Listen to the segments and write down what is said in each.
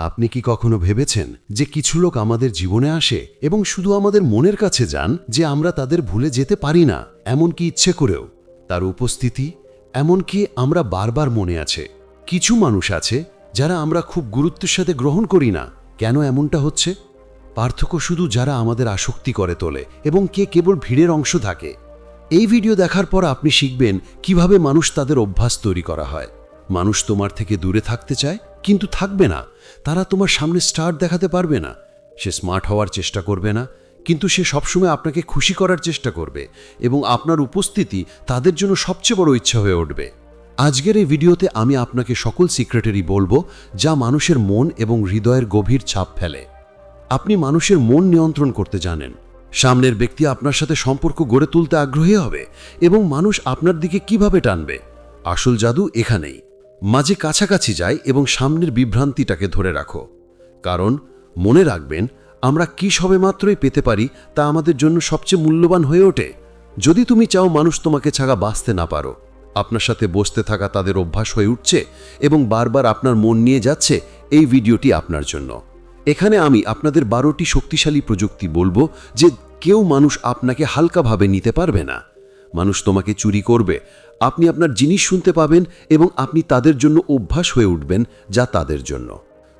আপনি কি কখনো ভেবেছেন যে কিছু লোক আমাদের জীবনে আসে এবং শুধু আমাদের মনের কাছে যান যে আমরা তাদের ভুলে যেতে পারি না? এমনকি ইচ্ছে করেও। তার উপস্থিতি, এমনকি আমরা বারবার মনে আছে। কিছু মানুষ আছে যারা আমরা খুব গুরুত্বের সাথে গ্রহণ করি না। কেন এমনটা হচ্ছে? পার্থক্য শুধু যারা আমাদের আসক্তি করে তোলে এবং কে কেবল ভিড়ের অংশ থাকে। এই ভিডিও দেখার পর আপনি শিখবেন কীভাবে মানুষ তাদের অভ্যাস তৈরি করা হয়। মানুষ তোমার থেকে দূরে থাকতে চায়, কিন্তু থাকবে না। তারা তোমার সামনে স্টার দেখাতে পারবে না। সে স্মার্ট হওয়ার চেষ্টা করবে না, কিন্তু সে সবসময় আপনাকে খুশি করার চেষ্টা করবে এবং আপনার উপস্থিতি তাদের জন্য সবচেয়ে বড় ইচ্ছা হয়ে উঠবে। আজকের এই ভিডিওতে আমি আপনাকে সকল সিক্রেটারি বলব, যা মানুষের মন এবং হৃদয়ের গভীর ছাপ ফেলে। আপনি মানুষের মন নিয়ন্ত্রণ করতে জানেন। সামনের ব্যক্তি আপনার সাথে সম্পর্ক গড়ে তুলতে আগ্রহী হবে এবং মানুষ আপনার দিকে কীভাবে টানবে? আসল জাদু এখানেই। মাঝে কাছাকাছি যায় এবং সামনের বিভ্রান্তিটাকে ধরে রাখো। কারণ, মনে রাখবেন, আমরা কি সবে মাত্রই পেতে পারি তা আমাদের জন্য সবচেয়ে মূল্যবান হয়ে ওঠে। যদি তুমি চাও মানুষ তোমাকে ছাড়া বাঁচতে না পারো, আপনার সাথে বসতে থাকা তাদের অভ্যাস হয়ে উঠছে এবং বারবার আপনার মন নিয়ে যাচ্ছে এই ভিডিওটি আপনার জন্য। এখানে আমি আপনাদের বারোটি শক্তিশালী প্রযুক্তি বলব যে কেউ মানুষ আপনাকে হালকাভাবে নিতে পারবে না। মানুষ তোমাকে চুরি করবে আপনি আপনার জিনিস শুনতে পাবেন এবং আপনি তাদের জন্য অভ্যাস হয়ে উঠবেন যা তাদের জন্য।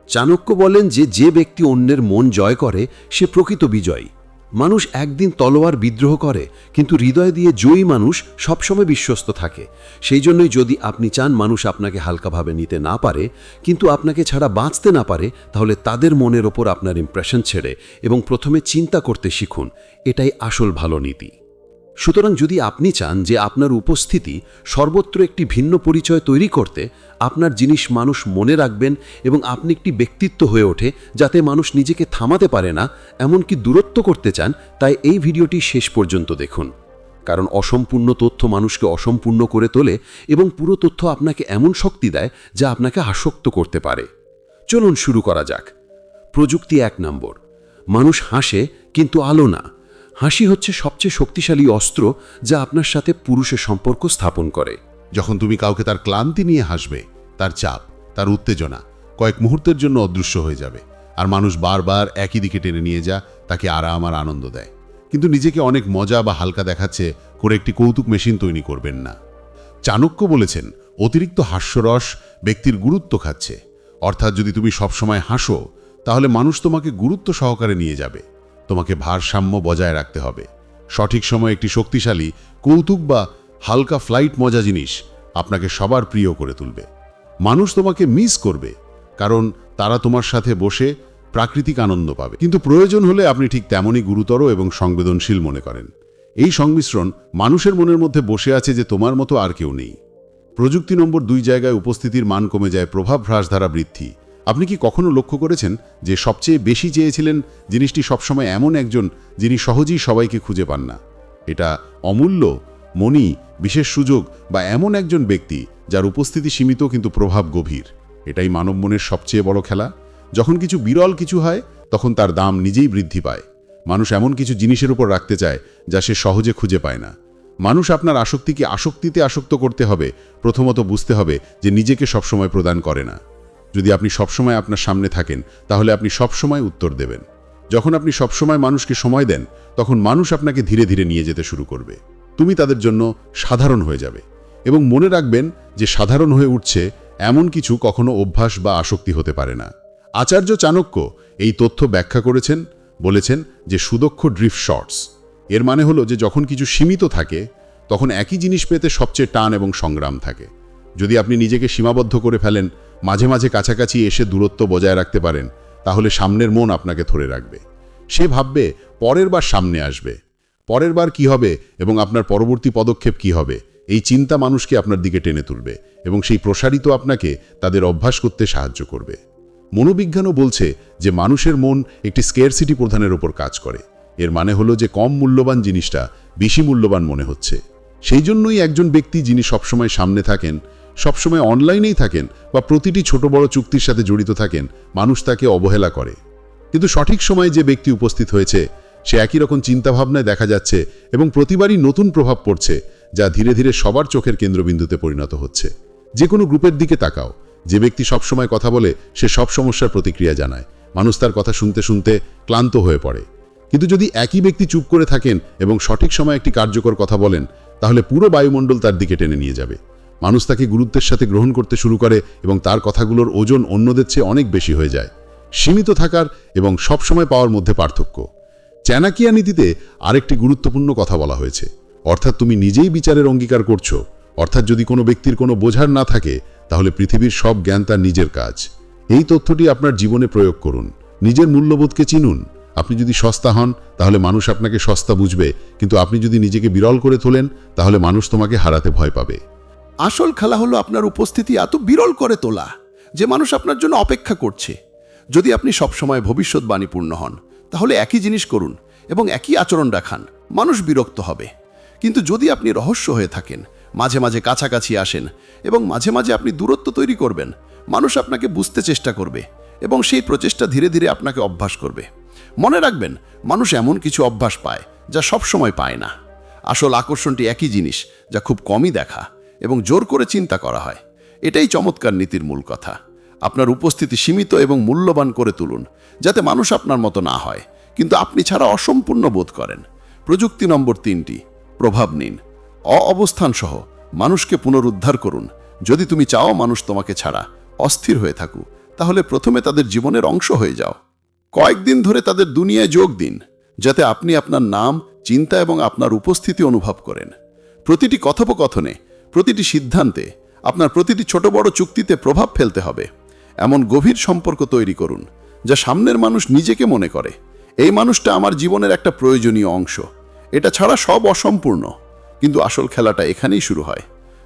চাণক্য বলেন যে যে ব্যক্তি অন্যের মন জয় করে, সে প্রকৃত বিজয়ী। মানুষ একদিন তলোয়ার বিদ্রোহ করে, কিন্তু হৃদয় দিয়ে জয়ী মানুষ সবসময় বিশ্বস্ত থাকে। সেই জন্যই যদি আপনি চান মানুষ আপনাকে হালকাভাবে নিতে না পারে, কিন্তু আপনাকে ছাড়া বাঁচতে না পারে, তাহলে তাদের মনের ওপর আপনার ইমপ্রেশন ছেড়ে এবং প্রথমে চিন্তা করতে শিখুন। এটাই আসল ভালো নীতি। সুতরাং যদি আপনি চান যে আপনার উপস্থিতি সর্বত্র একটি ভিন্ন পরিচয় তৈরি করতে, আপনার জিনিস মানুষ মনে রাখবেন এবং আপনি একটি ব্যক্তিত্ব হয়ে ওঠে যাতে মানুষ নিজেকে থামাতে পারে না, এমনকি দূরত্ব করতে চান, তাই এই ভিডিওটি শেষ পর্যন্ত দেখুন। কারণ অসম্পূর্ণ তথ্য মানুষকে অসম্পূর্ণ করে তোলে এবং পুরো তথ্য আপনাকে এমন শক্তি দেয় যা আপনাকে আসক্ত করতে পারে। চলুন শুরু করা যাক। প্রযুক্তি এক নম্বর। মানুষ হাসে, কিন্তু আলো না। হাসি হচ্ছে সবচেয়ে শক্তিশালী অস্ত্র যা আপনার সাথে পুরুষের সম্পর্ক স্থাপন করে। যখন তুমি কাউকে তার ক্লান্তি নিয়ে হাসবে, তার চাপ, তার উত্তেজনা কয়েক মুহূর্তের জন্য অদৃশ্য হয়ে যাবে আর মানুষ বারবার একই দিকে টেনে নিয়ে যা তাকে আরাম আর আনন্দ দেয়। কিন্তু নিজেকে অনেক মজা বা হালকা দেখাচ্ছে করে একটি কৌতুক মেশিন তৈরি করবেন না। চাণক্য বলেছেন, অতিরিক্ত হাস্যরস ব্যক্তির গুরুত্ব খাচ্ছে। অর্থাৎ যদি তুমি সবসময় হাসো, তাহলে মানুষ তোমাকে গুরুত্ব সহকারে নিয়ে যাবে। তোমাকে ভারসাম্য বজায় রাখতে হবে। সঠিক সময়ে একটি শক্তিশালী, কৌতুক বা হালকা ফ্লাইট মজা জিনিস আপনাকে সবার প্রিয় করে তুলবে। মানুষ তোমাকে মিস করবে, কারণ তারা তোমার সাথে বসে প্রাকৃতিক আনন্দ পাবে। কিন্তু প্রয়োজন হলে আপনি ঠিক তেমনই গুরুতর এবং সংবেদনশীল মনে করেন। এই সংমিশ্রণ মানুষের মনের মধ্যে বসে আছে যে তোমার মতো আর কেউ নেই। প্রযুক্তি নম্বর দুই জায়গায় উপস্থিতির মান কমে যায়, প্রভাব হ্রাস বৃদ্ধি। আপনি কি কখনো লক্ষ্য করেছেন যে সবচেয়ে বেশি চেয়েছিলেন জিনিসটি সবসময় এমন একজন যিনি সহজেই সবাইকে খুঁজে পান না? এটা অমূল্য, মনি, বিশেষ সুযোগ বা এমন একজন ব্যক্তি যার উপস্থিতি সীমিত কিন্তু প্রভাব গভীর। এটাই মানব মনের সবচেয়ে বড় খেলা। যখন কিছু বিরল কিছু হয়, তখন তার দাম নিজেই বৃদ্ধি পায়। মানুষ এমন কিছু জিনিসের উপর রাখতে চায় যা সে সহজে খুঁজে পায় না। মানুষ আপনার আসক্তিকে আসক্তিতে আসক্ত করতে হবে। প্রথমত বুঝতে হবে যে নিজেকে সবসময় প্রদান করে না। যদি আপনি সবসময় আপনার সামনে থাকেন, তাহলে আপনি সবসময় উত্তর দেবেন। যখন আপনি সবসময় মানুষকে সময় দেন, তখন মানুষ আপনাকে ধীরে ধীরে নিয়ে যেতে শুরু করবে। তুমি তাদের জন্য সাধারণ হয়ে যাবে এবং মনে রাখবেন যে সাধারণ হয়ে উঠছে এমন কিছু কখনো অভ্যাস বা আসক্তি হতে পারে না। আচার্য চাণক্য এই তথ্য ব্যাখ্যা করেছেন, বলেছেন যে সুদক্ষ ড্রিফট শর্টস, এর মানে হলো যে যখন কিছু সীমিত থাকে, তখন একই জিনিস পেতে সবচেয়ে টান এবং সংগ্রাম থাকে। যদি আপনি নিজেকে সীমাবদ্ধ করে ফেলেন মাঝে মাঝে কাছাকাছি এসে দূরত্ব বজায় রাখতে পারেন, তাহলে সামনের মন আপনাকে ধরে রাখবে। সে ভাববে, পরের বার সামনে আসবে। পরের বার কি হবে এবং আপনার পরবর্তী পদক্ষেপ কি হবে? এই চিন্তা মানুষকে আপনার দিকে টেনে তুলবে এবং সেই প্রসারিত আপনাকে তাদের অভ্যাস করতে সাহায্য করবে। মনোবিজ্ঞানও বলছে যে মানুষের মন একটি স্কেয়ারসিটি প্রধানের ওপর কাজ করে। এর মানে হলো যে কম মূল্যবান জিনিসটা বেশি মূল্যবান মনে হচ্ছে। সেই জন্যই একজন ব্যক্তি যিনি সবসময় সামনে থাকেন সবসময় অনলাইনেই থাকেন বা প্রতিটি ছোট বড় চুক্তির সাথে জড়িত থাকেন, মানুষ তাকে অবহেলা করে। কিন্তু সঠিক সময়ে যে ব্যক্তি উপস্থিত হয়েছে, সে একই রকম চিন্তাভাবনায় দেখা যাচ্ছে এবং প্রতিবারই নতুন প্রভাব পড়ছে, যা ধীরে ধীরে সবার চোখের কেন্দ্রবিন্দুতে পরিণত হচ্ছে। যে কোনো গ্রুপের দিকে তাকাও। যে ব্যক্তি সবসময় কথা বলে, সে সব সমস্যার প্রতিক্রিয়া জানায়। মানুষ তার কথা শুনতে শুনতে ক্লান্ত হয়ে পড়ে। কিন্তু যদি একই ব্যক্তি চুপ করে থাকেন এবং সঠিক সময়ে একটি কার্যকর কথা বলেন, তাহলে পুরো বায়ুমণ্ডল তার দিকে টেনে নিয়ে যাবে। মানুষ তাকে গুরুত্বের সাথে গ্রহণ করতে শুরু করে এবং তার কথাগুলোর ওজন অন্যদের চেয়ে অনেক বেশি হয়ে যায়। সীমিত থাকার এবং সবসময় পাওয়ার মধ্যে পার্থক্য। চ্যানাকিয়া নীতিতে আরেকটি গুরুত্বপূর্ণ কথা বলা হয়েছে। অর্থাৎ তুমি নিজেই বিচারের অঙ্গীকার করছ। অর্থাৎ যদি কোনো ব্যক্তির কোনো বোঝার না থাকে, তাহলে পৃথিবীর সব জ্ঞান তার নিজের কাজ। এই তথ্যটি আপনার জীবনে প্রয়োগ করুন। নিজের মূল্যবোধকে চিনুন। আপনি যদি সস্তা হন, তাহলে মানুষ আপনাকে সস্তা বুঝবে। কিন্তু আপনি যদি নিজেকে বিরল করে তোলেন, তাহলে মানুষ তোমাকে হারাতে ভয় পাবে। আসল খেলা হলো আপনার উপস্থিতি এত বিরল করে তোলা যে মানুষ আপনার জন্য অপেক্ষা করছে। যদি আপনি সবসময় ভবিষ্যৎবাণীপূর্ণ হন, তাহলে একই জিনিস করুন এবং একই আচরণ দেখান। মানুষ বিরক্ত হবে। কিন্তু যদি আপনি রহস্য হয়ে থাকেন, মাঝে মাঝে কাছাকাছি আসেন এবং মাঝে মাঝে আপনি দূরত্ব তৈরি করবেন, মানুষ আপনাকে বুঝতে চেষ্টা করবে এবং সেই প্রচেষ্টা ধীরে ধীরে আপনাকে অভ্যাস করবে। মনে রাখবেন, মানুষ এমন কিছু অভ্যাস পায় যা সব সময় পায় না। আসল আকর্ষণটি একই জিনিস যা খুব কমই দেখা। এবং জোর করে চিন্তা করা হয়। এটাই চমৎকার নীতির মূল কথা। আপনার উপস্থিতি সীমিত এবং মূল্যবান করে তুলুন, যাতে মানুষ আপনার মতো না হয়। কিন্তু আপনি ছাড়া অসম্পূর্ণ বোধ করেন। প্রযুক্তি নম্বর তিনটি, প্রভাব নিন। অ অবস্থান সহ, মানুষকে পুনরুদ্ধার করুন। যদি তুমি চাও মানুষ তোমাকে ছাড়া অস্থির হয়ে থাকুক, তাহলে প্রথমে তাদের জীবনের অংশ হয়ে যাও। কয়েকদিন ধরে তাদের দুনিয়ায় যোগ দিন, যাতে আপনি আপনার নাম, চিন্তা এবং আপনার উপস্থিতি অনুভব করেন। প্রতিটি কথোপকথনে প্রতিটি সিদ্ধান্তে আপনার প্রতিটি ছোট বড় চুক্তিতে প্রভাব ফেলতে হবে। এমন গভীর সম্পর্ক তৈরি করুন, যা সামনের মানুষ নিজেকে মনে করে। এই মানুষটা আমার জীবনের একটা প্রয়োজনীয় অংশ। এটা ছাড়া সব অসম্পূর্ণ। কিন্তু আসল খেলাটা এখানেই শুরু হয়।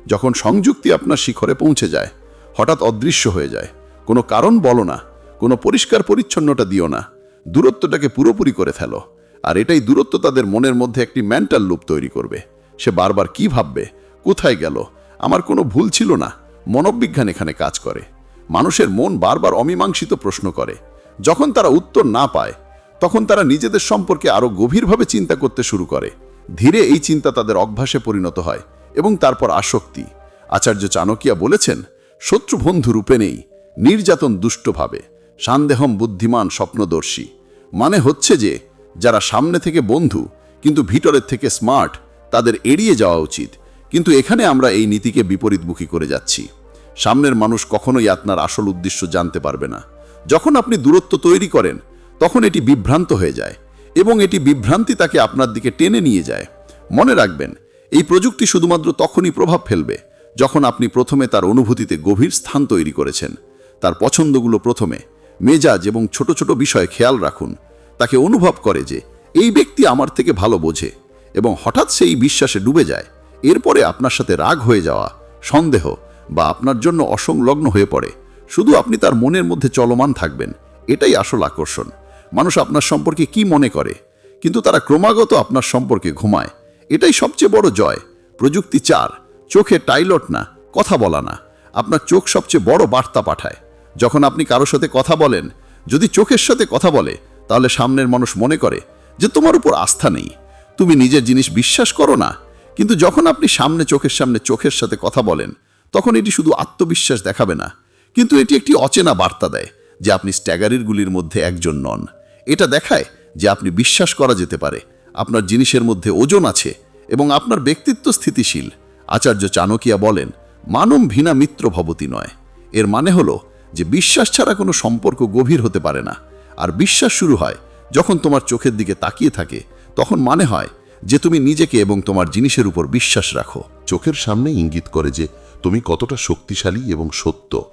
যখন সংযুক্তি আপনার শিখরে পৌঁছে যায়, হঠাৎ অদৃশ্য হয়ে যায়। কোনো কারণ বলো না, কোনো পরিষ্কার পরিচ্ছন্নতা দিও না। দূরত্বটাকে পুরোপুরি করে ফেলো। আর এটাই দূরত্ব তাদের মনের মধ্যে একটি মেন্টাল লুপ তৈরি করবে। সে বারবার কি ভাববে কোথায় গেল? আমার কোনো ভুল ছিল না। মনোবিজ্ঞান এখানে কাজ করে। মানুষের মন বারবার অমীমাংসিত প্রশ্ন করে। যখন তারা উত্তর না পায়, তখন তারা নিজেদের সম্পর্কে আরও গভীরভাবে চিন্তা করতে শুরু করে। ধীরে এই চিন্তা তাদের অভ্যাসে পরিণত হয় এবং তারপর আসক্তি। আচার্য চাণকিয়া বলেছেন, শত্রু বন্ধু রূপে নেই, নির্যাতন দুষ্টভাবে, সান্দেহম বুদ্ধিমান স্বপ্নদর্শী। মানে হচ্ছে যে, যারা সামনে থেকে বন্ধু, কিন্তু ভিতরের থেকে স্মার্ট, তাদের এড়িয়ে যাওয়া উচিত। কিন্তু এখানে আমরা এই নীতিকে বিপরীতমুখী করে যাচ্ছি। সামনের মানুষ কখনোই আপনার আসল উদ্দেশ্য জানতে পারবে না। যখন আপনি দূরত্ব তৈরি করেন, তখন এটি বিভ্রান্ত হয়ে যায় এবং এটি বিভ্রান্তি তাকে আপনার দিকে টেনে নিয়ে যায়। মনে রাখবেন, এই প্রযুক্তি শুধুমাত্র তখনই প্রভাব ফেলবে যখন আপনি প্রথমে তার অনুভূতিতে গভীর স্থান তৈরি করেছেন। তার পছন্দগুলো প্রথমে, মেজাজ এবং ছোট ছোট বিষয়ে খেয়াল রাখুন। তাকে অনুভব করে যে, এই ব্যক্তি আমার থেকে ভালো বোঝে এবং হঠাৎ সেই বিশ্বাসে ডুবে যায়। এরপরে আপনার সাথে রাগ হয়ে যাওয়া, সন্দেহ বা আপনার জন্য অসংলগ্ন হয়ে পড়ে। শুধু আপনি তার মনের মধ্যে চলমান থাকবেন, এটাই আসল আকর্ষণ। মানুষ আপনার সম্পর্কে কি মনে করে, কিন্তু তারা ক্রমাগত আপনার সম্পর্কে ঘুমায়। এটাই সবচেয়ে বড় জয়। প্রযুক্তি চার, চোখে টাইলট না, কথা বলা না। আপনার চোখ সবচেয়ে বড় বার্তা পাঠায়। যখন আপনি কারোর সাথে কথা বলেন, যদি চোখের সাথে কথা বলে, তাহলে সামনের মানুষ মনে করে যে তোমার উপর আস্থা নেই। তুমি নিজের জিনিস বিশ্বাস করো না কিন্তু যখন আপনি সামনে চোখের সামনে চোখের সাথে কথা বলেন, তখন এটি শুধু আত্মবিশ্বাস দেখাবে না, কিন্তু এটি একটি অচেনা বার্তা দেয় যে আপনি স্ট্যাগারিরগুলির মধ্যে একজন নন। এটা দেখায় যে আপনি বিশ্বাস করা যেতে পারে, আপনার জিনিসের মধ্যে ওজন আছে এবং আপনার ব্যক্তিত্ব স্থিতিশীল। আচার্য চাণকিয়া বলেন মানম ভিনা মিত্র ভবতী নয়। এর মানে হলো যে বিশ্বাস ছাড়া কোনো সম্পর্ক গভীর হতে পারে না। আর বিশ্বাস শুরু হয় যখন তোমার চোখের দিকে তাকিয়ে থাকে, তখন মানে হয় যে তুমি নিজেকে এবং তোমার জিনিসের উপর বিশ্বাস রাখো। চোখের সামনে ইঙ্গিত করে যে তুমি কতটা শক্তিশালী এবং সত্য।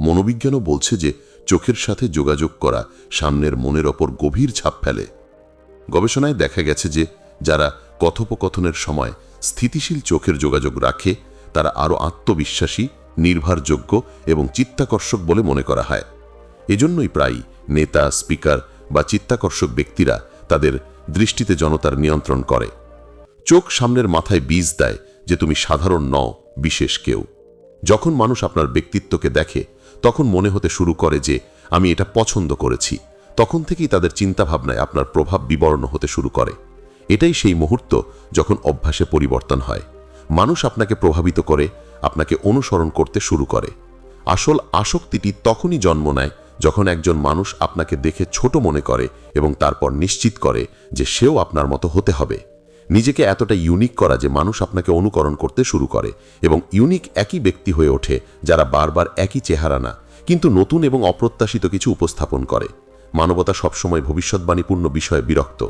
মনোবিজ্ঞানও বলছে যে চোখের সাথে যোগাযোগ করা সামনের মনের ওপর গভীর ছাপ ফেলে। গবেষণায় দেখা গেছে যে যারা কথোপকথনের সময় স্থিতিশীল চোখের যোগাযোগ রাখে, তারা আরও আত্মবিশ্বাসী, নির্ভরযোগ্য এবং চিত্তাকর্ষক বলে মনে করা হয়। এজন্যই প্রায় নেতা, স্পিকার বা চিত্তাকর্ষক ব্যক্তিরা তাদের দৃষ্টিতে জনতার নিয়ন্ত্রণ করে। চোখ সামনের মাথায় বীজ দেয় যে তুমি সাধারণ নও, বিশেষ কেউ। যখন মানুষ আপনার ব্যক্তিত্বকে দেখে, তখন মনে হতে শুরু করে যে, আমি এটা পছন্দ করেছি। তখন থেকেই তাদের চিন্তাভাবনায় আপনার প্রভাব বিবর্ণ হতে শুরু করে। এটাই সেই মুহূর্ত যখন অভ্যাসে পরিবর্তন হয়। মানুষ আপনাকে প্রভাবিত করে, আপনাকে অনুসরণ করতে শুরু করে। আসল আসক্তিটি তখনই জন্ম নেয় যখন একজন মানুষ আপনাকে দেখে ছোট মনে করে এবং তারপর নিশ্চিত করে যে সেও আপনার মতো হতে হবে। নিজেকে এতটা ইউনিক করা যে মানুষ আপনাকে অনুকরণ করতে শুরু করে এবং ইউনিক একই ব্যক্তি হয়ে ওঠে যারা বারবার একই চেহারা না, কিন্তু নতুন এবং অপ্রত্যাশিত কিছু উপস্থাপন করে। মানবতা সবসময় ভবিষ্যৎবাণীপূর্ণ বিষয়ে বিরক্ত।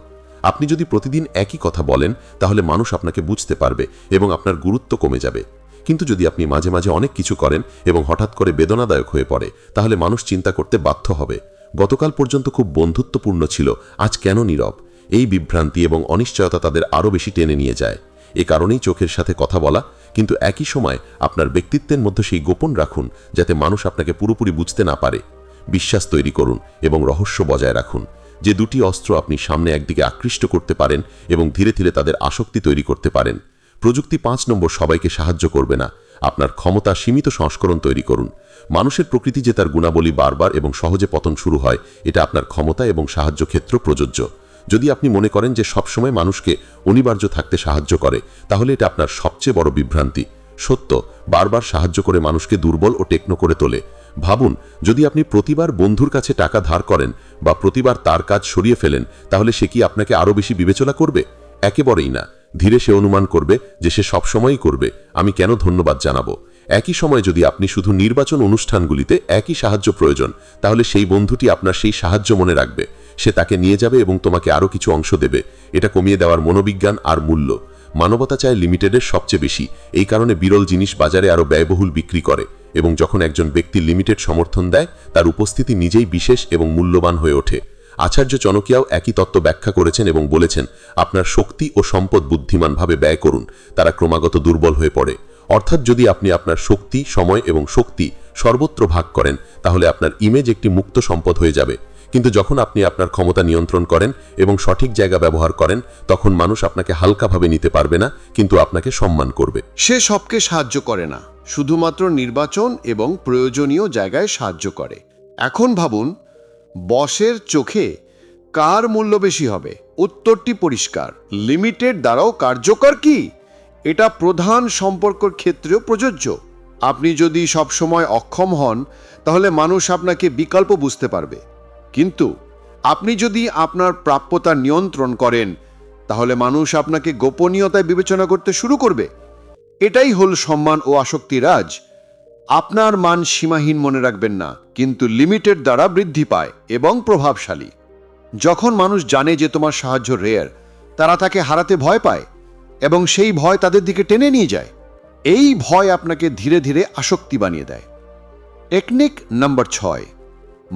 আপনি যদি প্রতিদিন একই কথা বলেন, তাহলে মানুষ আপনাকে বুঝতে পারবে এবং আপনার গুরুত্ব কমে যাবে। কিন্তু যদি আপনি মাঝে মাঝে অনেক কিছু করেন এবং হঠাৎ করে বেদনাদায়ক হয়ে পড়ে, তাহলে মানুষ চিন্তা করতে বাধ্য হবে। গতকাল পর্যন্ত খুব বন্ধুত্বপূর্ণ ছিল, আজ কেন নীরব? এই বিভ্রান্তি এবং অনিশ্চয়তা তাদের আরও বেশি টেনে নিয়ে যায়। এ কারণেই চোখের সাথে কথা বলা, কিন্তু একই সময় আপনার ব্যক্তিত্বের মধ্যে সেই গোপন রাখুন, যাতে মানুষ আপনাকে পুরোপুরি বুঝতে না পারে। বিশ্বাস তৈরি করুন এবং রহস্য বজায় রাখুন। যে দুটি অস্ত্র আপনি সামনে একদিকে আকৃষ্ট করতে পারেন এবং ধীরে ধীরে তাদের আসক্তি তৈরি করতে পারেন। প্রযুক্তি পাঁচ নম্বর সবাইকে সাহায্য করবে না। আপনার ক্ষমতা সীমিত সংস্করণ তৈরি করুন। মানুষের প্রকৃতি যে তার গুণাবলী বারবার এবং সহজে পতন শুরু হয়, এটা আপনার ক্ষমতা এবং সাহায্য ক্ষেত্র প্রযোজ্য। যদি আপনি মনে করেন যে সবসময় মানুষকে অনিবার্য থাকতে সাহায্য করে, তাহলে এটা আপনার সবচেয়ে বড় বিভ্রান্তি। সত্য, বারবার সাহায্য করে মানুষকে দুর্বল ও টেকনো করে তোলে। ভাবুন, যদি আপনি প্রতিবার বন্ধুর কাছে টাকা ধার করেন বা প্রতিবার তার কাজ সরিয়ে ফেলেন, তাহলে সে কি আপনাকে আরও বেশি বিবেচনা করবে? একেবারেই না। ধীরে সে অনুমান করবে যে সে সবসময়ই করবে। আমি কেন ধন্যবাদ জানাব? একই সময়ে যদি আপনি শুধু নির্বাচন অনুষ্ঠানগুলিতে একই সাহায্য প্রয়োজন, তাহলে সেই বন্ধুটি আপনার সেই সাহায্য মনে রাখবে। সে তাকে নিয়ে যাবে এবং তোমাকে আরও কিছু অংশ দেবে। এটা কমিয়ে দেওয়ার মনোবিজ্ঞান আর মূল্য। মানবতা চায় লিমিটেডের সবচেয়ে বেশি। এই কারণে বিরল জিনিস বাজারে আরও ব্যয়বহুল বিক্রি করে এবং যখন একজন ব্যক্তি লিমিটেড সমর্থন দেয়, তার উপস্থিতি নিজেই বিশেষ এবং মূল্যবান হয়ে ওঠে। আচার্য চনকিয়াও একই তত্ত্ব ব্যাখ্যা করেছেন এবং বলেছেন, আপনার শক্তি ও সম্পদ বুদ্ধিমানভাবে ব্যয় করুন, তারা ক্রমাগত দুর্বল হয়ে পড়ে। অর্থাৎ যদি আপনি আপনার শক্তি, সময় এবং শক্তি সর্বত্র ভাগ করেন, তাহলে আপনার ইমেজ একটি মুক্ত সম্পদ হয়ে যাবে। কিন্তু যখন আপনি আপনার ক্ষমতা নিয়ন্ত্রণ করেন এবং সঠিক জায়গা ব্যবহার করেন, তখন মানুষ আপনাকে হালকাভাবে নিতে পারবে না, কিন্তু আপনাকে সম্মান করবে। সে সবকে সাহায্য করে না, শুধুমাত্র নির্বাচন এবং প্রয়োজনীয় জায়গায় সাহায্য করে। এখন ভাবুন বসের চোখে কার মূল্য বেশি হবে? উত্তরটি পরিষ্কার। লিমিটেড দ্বারাও কার্যকর কি? এটা প্রধান সম্পর্কর ক্ষেত্রেও প্রযোজ্য। আপনি যদি সবসময় অক্ষম হন, তাহলে মানুষ আপনাকে বিকল্প বুঝতে পারবে। কিন্তু আপনি যদি আপনার প্রাপ্যতা নিয়ন্ত্রণ করেন, তাহলে মানুষ আপনাকে গোপনীয়তায় বিবেচনা করতে শুরু করবে। এটাই হল সম্মান ও আসক্তি রাজ। আপনার মান সীমাহীন মনে রাখবেন না, কিন্তু লিমিটেড দ্বারা বৃদ্ধি পায় এবং প্রভাবশালী। যখন মানুষ জানে যে তোমার সাহায্য রেয়ার তারা তাকে হারাতে ভয় পায় এবং সেই ভয় তাদের দিকে টেনে নিয়ে যায়। এই ভয় আপনাকে ধীরে ধীরে আসক্তি বানিয়ে দেয়। টেকনিক নাম্বার ছয়,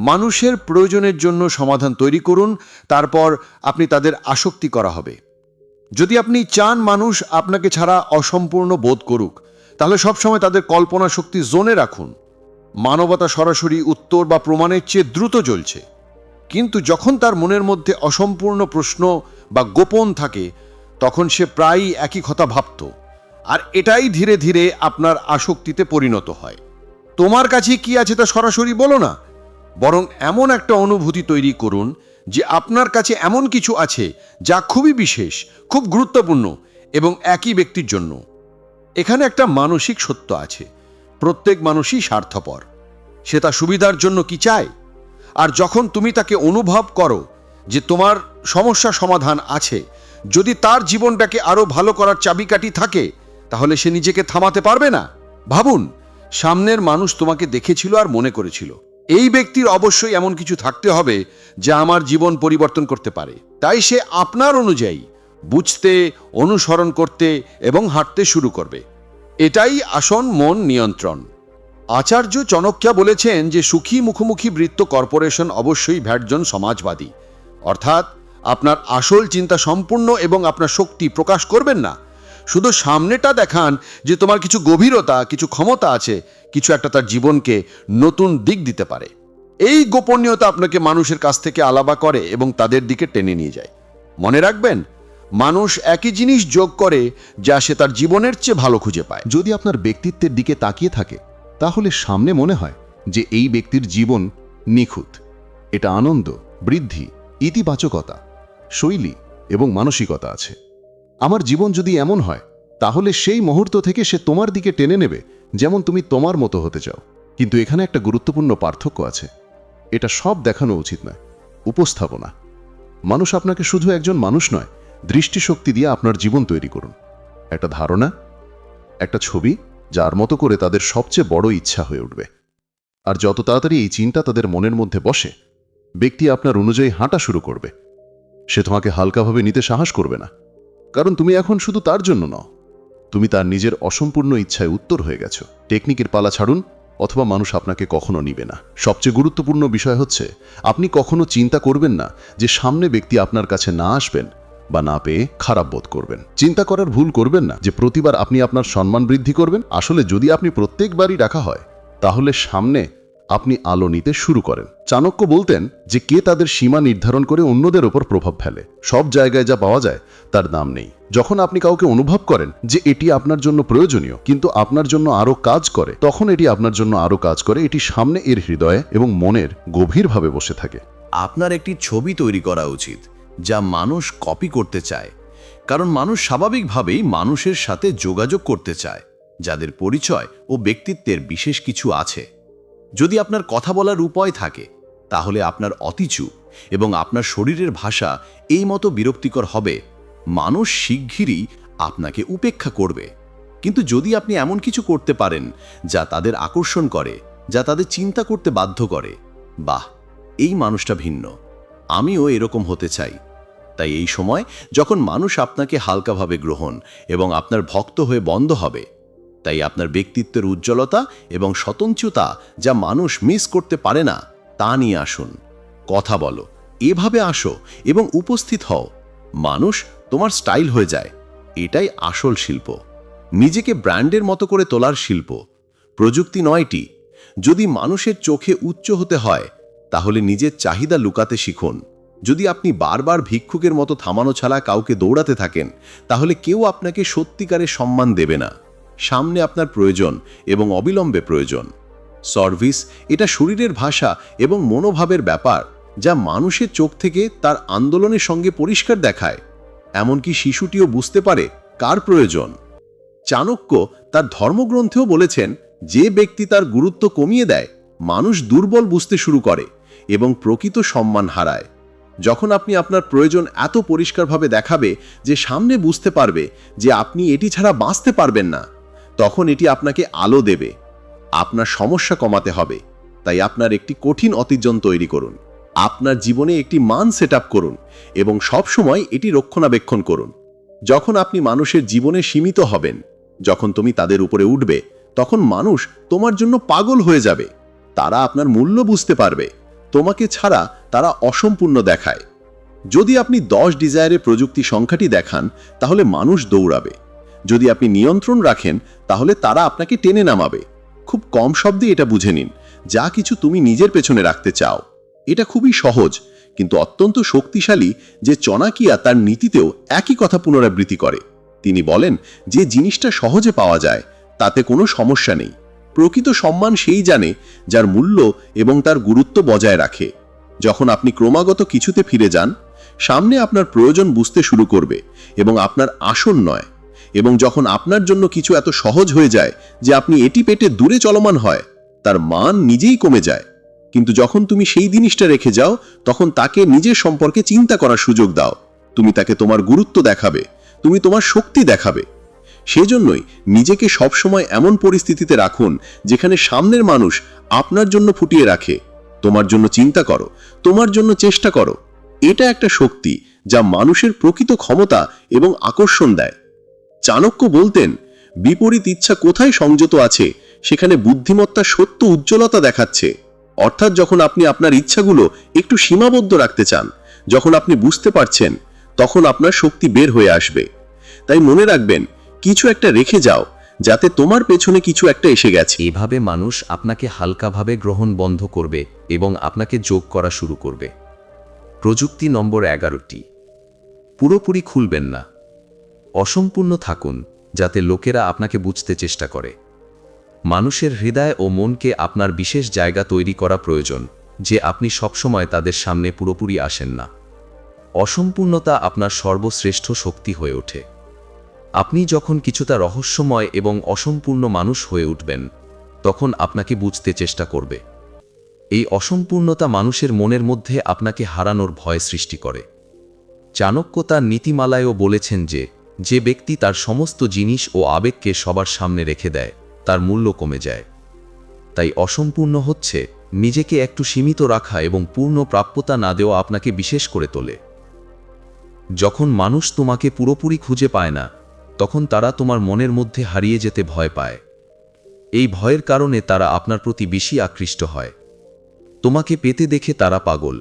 মানুষের প্রয়োজনের জন্য সমাধান তৈরি করুন, তারপর আপনি তাদের আসক্তি করা হবে। যদি আপনি চান মানুষ আপনাকে ছাড়া অসম্পূর্ণ বোধ করুক তাহলে সবসময় তাদের কল্পনা শক্তি জোনে রাখুন। মানবতা সরাসরি উত্তর বা প্রমাণের চেয়ে দ্রুত জ্বলছে। কিন্তু যখন তার মনের মধ্যে অসম্পূর্ণ প্রশ্ন বা গোপন থাকে, তখন সে প্রায়ই একই কথা ভাবত। আর এটাই ধীরে ধীরে আপনার আসক্তিতে পরিণত হয়। তোমার কাছে কি আছে তা সরাসরি বলো না। বরং এমন একটা অনুভূতি তৈরি করুন যে আপনার কাছে এমন কিছু আছে যা খুবই বিশেষ, খুব গুরুত্বপূর্ণ এবং একই ব্যক্তির জন্য। এখানে একটা মানসিক সত্য আছে। প্রত্যেক মানুষই স্বার্থপর। সে তার সুবিধার জন্য কি চায়? আর যখন তুমি তাকে অনুভব করো যে তোমার সমস্যা সমাধান আছে, যদি তার জীবনটাকে আরও ভালো করার চাবিকাঠি থাকে, তাহলে সে নিজেকে থামাতে পারবে না। ভাবুন, সামনের মানুষ তোমাকে দেখেছিল আর মনে করেছিল। এই ব্যক্তির অবশ্যই এমন কিছু থাকতে হবে যা আমার জীবন পরিবর্তন করতে পারে। তাই সে আপনার অনুযায়ী বুঝতে, অনুসরণ করতে এবং হাঁটতে শুরু করবে। এটাই আসন মন নিয়ন্ত্রণ। আচার্য চনক্যা বলেছেন যে সুখী মুখোমুখি বৃত্ত কর্পোরেশন অবশ্যই ভ্যাটজন সমাজবাদী। অর্থাৎ আপনার আসল চিন্তা সম্পূর্ণ এবং আপনার শক্তি প্রকাশ করবেন না। শুধু সামনেটা দেখান যে তোমার কিছু গভীরতা, কিছু ক্ষমতা আছে, কিছু একটা তার জীবনকে নতুন দিক দিতে পারে। এই গোপনীয়তা আপনাকে মানুষের কাছ থেকে আলাদা করে এবং তাদের দিকে টেনে নিয়ে যায়। মনে রাখবেন মানুষ একই জিনিস যোগ করে যা সে তার জীবনের চেয়ে ভালো খুঁজে পায়। যদি আপনার ব্যক্তিত্বের দিকে তাকিয়ে থাকে, তাহলে সামনে মনে হয় যে এই ব্যক্তির জীবন নিখুঁত। এটা আনন্দ, বৃদ্ধি, ইতিবাচকতা, শৈলী এবং মানসিকতা আছে। আমার জীবন যদি এমন হয়, তাহলে সেই মুহূর্ত থেকে সে তোমার দিকে টেনে নেবে, যেমন তুমি তোমার মতো হতে চাও। কিন্তু এখানে একটা গুরুত্বপূর্ণ পার্থক্য আছে। এটা সব দেখানো উচিত নয়, উপস্থাপনা। মানুষ আপনাকে শুধু একজন মানুষ নয় দৃষ্টিশক্তি দিয়ে আপনার জীবন তৈরি করুন। একটা ধারণা, একটা ছবি, যার মতো করে তাদের সবচেয়ে বড় ইচ্ছা হয়ে উঠবে। আর যত তাড়াতাড়ি এই চিন্তা তাদের মনের মধ্যে বসে, ব্যক্তি আপনার অনুযায়ী হাঁটা শুরু করবে। সে তোমাকে হালকাভাবে নিতে সাহস করবে না। কারণ তুমি এখন শুধু তার জন্য নও। তুমি তার নিজের অসম্পূর্ণ ইচ্ছায় উত্তর হয়ে গেছো। টেকনিকের পালা ছাড়ুন, অথবা মানুষ আপনাকে কখনো নিবে না। সবচেয়ে গুরুত্বপূর্ণ বিষয় হচ্ছে, আপনি কখনো চিন্তা করবেন না যে সামনে ব্যক্তি আপনার কাছে না আসবেন বা না পেয়ে খারাপ বোধ করবেন। চিন্তা করার ভুল করবেন না যে প্রতিবার আপনি আপনার সম্মান বৃদ্ধি করবেন। আসলে যদি আপনি প্রত্যেকবারই রাখা হয়, তাহলে সামনে আপনি আলো নিতে শুরু করেন। চাণক্য বলতেন যে কে তাদের সীমা নির্ধারণ করে অন্যদের ওপর প্রভাব ফেলে। সব জায়গায় যা পাওয়া যায়, তার দাম নেই। যখন আপনি কাউকে অনুভব করেন যে এটি আপনার জন্য প্রয়োজনীয়, কিন্তু আপনার জন্য আরও কাজ করে, তখন এটি আপনার জন্য আরও কাজ করে, এটি সামনে এর হৃদয়ে এবং মনের গভীরভাবে বসে থাকে। আপনার একটি ছবি তৈরি করা উচিত। যা মানুষ কপি করতে চায়। কারণ মানুষ স্বাভাবিকভাবেই মানুষের সাথে যোগাযোগ করতে চায়, যাদের পরিচয় ও ব্যক্তিত্বের বিশেষ কিছু আছে। যদি আপনার কথা বলার উপায় থাকে, তাহলে আপনার অতিচু এবং আপনার শরীরের ভাষা এই মতো বিরক্তিকর হবে, মানুষ শিগগিরই আপনাকে উপেক্ষা করবে। কিন্তু যদি আপনি এমন কিছু করতে পারেন, যা তাদের আকর্ষণ করে, যা তাদের চিন্তা করতে বাধ্য করে, বাহ, এই মানুষটা ভিন্ন। আমিও এরকম হতে চাই। তাই এই সময় যখন মানুষ আপনাকে হালকাভাবে গ্রহণ এবং আপনার ভক্ত হয়ে বন্ধ হবে, তাই আপনার ব্যক্তিত্বের উজ্জ্বলতা এবং স্বতন্ত্রতা যা মানুষ মিস করতে পারে না, তা নিয়ে আসুন। কথা বলো, এভাবে আসো এবং উপস্থিত হও। মানুষ তোমার স্টাইল হয়ে যায়, এটাই আসল শিল্প। নিজেকে ব্র্যান্ডের মতো করে তোলার শিল্প। প্রযুক্তি নয়টি। যদি মানুষের চোখে উচ্চ হতে হয়, তাহলে নিজের চাহিদা লুকাতে শিখুন। যদি আপনি বারবার ভিক্ষুকের মতো থামানো ছাড়া কাউকে দৌড়াতে থাকেন, তাহলে কেউ আপনাকে সত্যিকারের সম্মান দেবে না। সামনে আপনার প্রয়োজন এবং অবিলম্বে প্রয়োজন। সার্ভিস এটা শরীরের ভাষা এবং মনোভাবের ব্যাপার, যা মানুষের চোখ থেকে তার আন্দোলনের সঙ্গে পরিষ্কার দেখায়। এমনকি শিশুটিও বুঝতে পারে কার প্রয়োজন। চাণক্য তার ধর্মগ্রন্থেও বলেছেন, যে ব্যক্তি তার গুরুত্ব কমিয়ে দেয়, মানুষ দুর্বল বুঝতে শুরু করে এবং প্রকৃত সম্মান হারায়। যখন আপনি আপনার প্রয়োজন এত পরিষ্কারভাবে দেখাবে যে সামনে বুঝতে পারবে যে আপনি এটি ছাড়া বাঁচতে পারবেন না, তখন এটি আপনাকে আলো দেবে। আপনার সমস্যা কমাতে হবে। তাই আপনার একটি কঠিন অতিজন তৈরি করুন। আপনার জীবনে একটি মান সেট করুন এবং সবসময় এটি রক্ষণাবেক্ষণ করুন। যখন আপনি মানুষের জীবনে সীমিত হবেন, যখন তুমি তাদের উপরে উঠবে, তখন মানুষ তোমার জন্য পাগল হয়ে যাবে। তারা আপনার মূল্য বুঝতে পারবে। তোমাকে ছাড়া তারা অসম্পূর্ণ দেখায়। যদি আপনি দশ ডিজায়ারে প্রযুক্তি সংখ্যাটি দেখান, তাহলে মানুষ দৌড়াবে। যদি আপনি নিয়ন্ত্রণ রাখেন, তাহলে তারা আপনাকে টেনে নামাবে। খুব কম শব্দে এটা বুঝে নিন, যা কিছু তুমি নিজের পেছনে রাখতে চাও। এটা খুবই সহজ, কিন্তু অত্যন্ত শক্তিশালী যে চনাকিয়া তার নীতিতেও একই কথা পুনরাবৃত্তি করে। তিনি বলেন, যে জিনিসটা সহজে পাওয়া যায়, তাতে কোনো সমস্যা নেই। প্রকৃত সম্মান সেই জানে, যার মূল্য এবং তার গুরুত্ব বজায় রাখে। যখন আপনি ক্রমাগত কিছুতে ফিরে যান, সামনে আপনার প্রয়োজন বুঝতে শুরু করবে এবং আপনার আসন নয়। এবং যখন আপনার জন্য কিছু এত সহজ হয়ে যায় যে আপনি এটি পেটে দূরে চলমান হয়, তার মান নিজেই কমে যায়। কিন্তু যখন তুমি সেই জিনিসটা রেখে যাও, তখন তাকে নিজের সম্পর্কে চিন্তা করার সুযোগ দাও। তুমি তাকে তোমার গুরুত্ব দেখাবে, তুমি তোমার শক্তি দেখাবে। সেজন্যই নিজেকে সবসময় এমন পরিস্থিতিতে রাখুন যেখানে সামনের মানুষ আপনার জন্য ফুটিয়ে রাখে। তোমার জন্য চিন্তা করো, তোমার জন্য চেষ্টা করো। এটা একটা শক্তি যা মানুষের প্রকৃত ক্ষমতা এবং আকর্ষণ দেয়। চাণক্য বলতেন, বিপরীত ইচ্ছা কোথায় সংযত আছে, সেখানে বুদ্ধিমত্তা সত্য উজ্জ্বলতা দেখাচ্ছে। অর্থাৎ যখন আপনি আপনার ইচ্ছাগুলো একটু সীমাবদ্ধ রাখতে চান, যখন আপনি বুঝতে পারছেন, তখন আপনার শক্তি বের হয়ে আসবে। তাই মনে রাখবেন কিছু একটা রেখে যাও, যাতে তোমার পেছনে কিছু একটা এসে গেছে। এভাবে মানুষ আপনাকে হালকাভাবে গ্রহণ বন্ধ করবে এবং আপনাকে যোগ করা শুরু করবে। প্রযুক্তি নম্বর এগারোটি। পুরোপুরি খুলবেন না। অসম্পূর্ণ থাকুন, যাতে লোকেরা আপনাকে বুঝতে চেষ্টা করে। মানুষের হৃদয় ও মনকে আপনার বিশেষ জায়গা তৈরি করা প্রয়োজন, যে আপনি সবসময় তাদের সামনে পুরোপুরি আসেন না। অসম্পূর্ণতা আপনার সর্বশ্রেষ্ঠ শক্তি হয়ে ওঠে। আপনি যখন কিছুটা রহস্যময় এবং অসম্পূর্ণ মানুষ হয়ে উঠবেন, তখন আপনাকে বুঝতে চেষ্টা করবে। এই অসম্পূর্ণতা মানুষের মনের মধ্যে আপনাকে হারানোর ভয় সৃষ্টি করে। চাণক্য তার নীতিমালায়ও বলেছেন যে যে ব্যক্তি তার সমস্ত জিনিস ও আবেগকে সবার সামনে রেখে দেয়, তার মূল্য কমে যায়। তাই অসম্পূর্ণ হচ্ছে নিজেকে একটু সীমিত রাখা এবং পূর্ণ প্রাপ্যতা না দেওয়া আপনাকে বিশেষ করে তোলে। যখন মানুষ তোমাকে পুরোপুরি খুঁজে পায় না তখন তারা তোমার মনের মধ্যে হারিয়ে যেতে ভয় পায়। এই ভয়ের কারণে তারা আপনার প্রতি বেশি আকৃষ্ট হয়। তোমাকে পেতে দেখে তারা পাগল।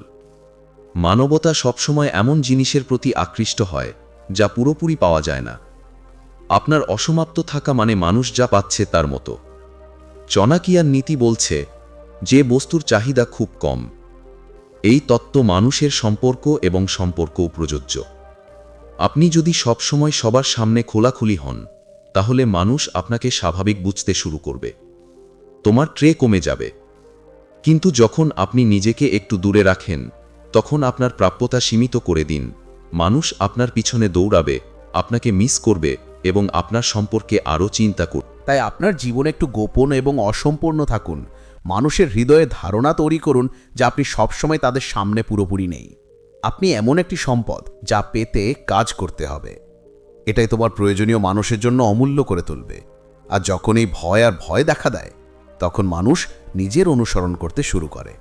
মানবতা সবসময় এমন জিনিসের প্রতি আকৃষ্ট হয়, যা পুরোপুরি পাওয়া যায় না। আপনার অসমাপ্ত থাকা মানে মানুষ যা পাচ্ছে তার মতো। চনাকিয়ার নীতি বলছে, যে বস্তুর চাহিদা খুব কম, এই তত্ত্ব মানুষের সম্পর্ক এবং সম্পর্কও প্রযোজ্য। আপনি যদি সবসময় সবার সামনে খোলাখুলি হন, তাহলে মানুষ আপনাকে স্বাভাবিক বুঝতে শুরু করবে। তোমার ট্রে কমে যাবে। কিন্তু যখন আপনি নিজেকে একটু দূরে রাখেন, তখন আপনার প্রাপ্যতা সীমিত করে দিন। মানুষ আপনার পিছনে দৌড়াবে, আপনাকে মিস করবে এবং আপনার সম্পর্কে আরও চিন্তা করবে তাই আপনার জীবনে একটু গোপন এবং অসম্পূর্ণ থাকুন। মানুষের হৃদয়ে ধারণা তৈরি করুন যে আপনি সবসময় তাদের সামনে পুরোপুরি নেই। আপনি এমন একটি সম্পদ যা পেতে কাজ করতে হবে। এটাই তোমার প্রয়োজনীয় মানুষের জন্য অমূল্য করে তুলবে। আর যখন এই ভয় আর ভয় দেখা দেয়, তখন মানুষ নিজের অনুসরণ করতে শুরু করে।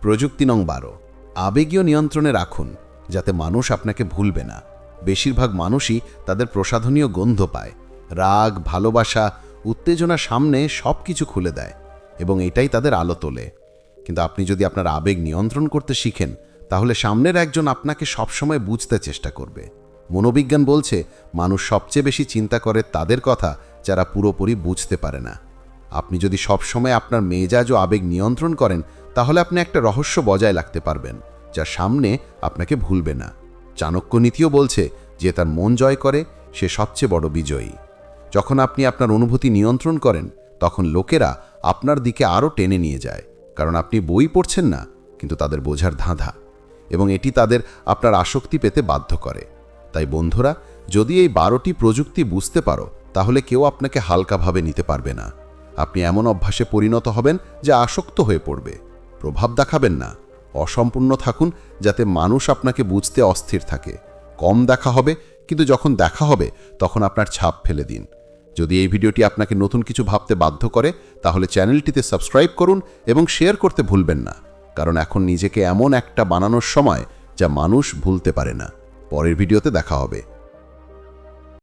প্রযুক্তি নং বারো। আবেগীয় নিয়ন্ত্রণে রাখুন, যাতে মানুষ আপনাকে ভুলবে না। বেশিরভাগ মানুষই তাদের প্রসাধনীয় গন্ধ পায়। রাগ, ভালোবাসা উত্তেজনা সামনে সব কিছু খুলে দেয় এবং এটাই তাদের আলো তোলে। কিন্তু আপনি যদি আপনার আবেগ নিয়ন্ত্রণ করতে শিখেন তাহলে সামনের একজন আপনাকে সবসময় বুঝতে চেষ্টা করবে। মনোবিজ্ঞান বলছে, মানুষ সবচেয়ে বেশি চিন্তা করে তাদের কথা যারা পুরোপুরি বুঝতে পারে না। আপনি যদি সবসময় আপনার মেজাজ ও আবেগ নিয়ন্ত্রণ করেন, তাহলে আপনি একটা রহস্য বজায় রাখতে পারবেন, যা সামনে আপনাকে ভুলবে না। চাণক্য নীতিও বলছে, যে তার মন জয় করে, সে সবচেয়ে বড় বিজয়ী। যখন আপনি আপনার অনুভূতি নিয়ন্ত্রণ করেন, তখন লোকেরা আপনার দিকে আরও টেনে নিয়ে যায়, কারণ আপনি বই পড়ছেন না, কিন্তু তাদের বোঝার ধাঁধা। এবং এটি তাদের আপনার আসক্তি পেতে বাধ্য করে। তাই বন্ধুরা, যদি এই বারোটি প্রযুক্তি বুঝতে পারো, তাহলে কেউ আপনাকে হালকাভাবে নিতে পারবে না। আপনি এমন অভ্যাসে পরিণত হবেন যে আসক্ত হয়ে পড়বে। প্রভাব দেখাবেন না। অসম্পূর্ণ থাকুন যাতে মানুষ আপনাকে বুঝতে অস্থির থাকে। কম দেখা হবে, কিন্তু যখন দেখা হবে, তখন আপনার ছাপ ফেলে দিন। যদি এই ভিডিওটি আপনাকে নতুন কিছু ভাবতে বাধ্য করে, তাহলে চ্যানেলটিতে সাবস্ক্রাইব করুন এবং শেয়ার করতে ভুলবেন না। কারণ এখন নিজেকে এমন একটা বানানোর সময় যা মানুষ ভুলতে পারে না। পরের ভিডিওতে দেখা হবে।